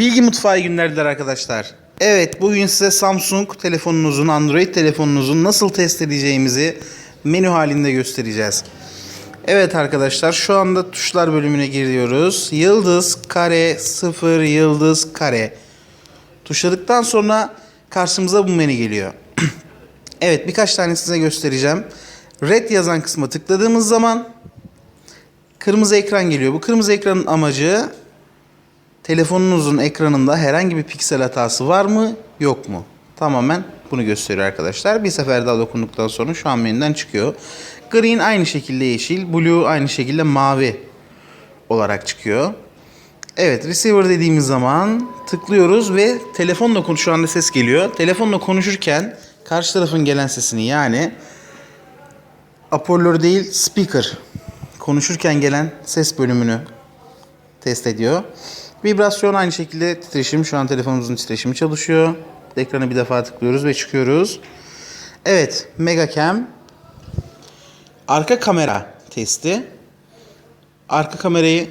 Bilgi Mutfağı iyi günlerdiler arkadaşlar. Evet bugün size Samsung telefonunuzun, Android telefonunuzun nasıl test edeceğimizi menü halinde göstereceğiz. Evet arkadaşlar şu anda tuşlar bölümüne giriyoruz. Yıldız, kare, sıfır, yıldız, kare. Tuşladıktan sonra karşımıza bu menü geliyor. evet birkaç tane size göstereceğim. Red yazan kısma tıkladığımız zaman kırmızı ekran geliyor. Bu kırmızı ekranın amacı telefonunuzun ekranında herhangi bir piksel hatası var mı yok mu? Tamamen bunu gösteriyor arkadaşlar. Bir sefer daha dokunduktan sonra şu an menüden çıkıyor. Green aynı şekilde yeşil, blue aynı şekilde mavi olarak çıkıyor. Evet receiver dediğimiz zaman tıklıyoruz ve telefonla konuş şu anda ses geliyor. Telefonla konuşurken karşı tarafın gelen sesini yani hoparlör değil speaker konuşurken gelen ses bölümünü test ediyor. Vibrasyon aynı şekilde titreşim. Şu an telefonumuzun titreşimi çalışıyor. Ekrana bir defa tıklıyoruz ve çıkıyoruz. Evet, Megacam arka kamera testi. Arka kamerayı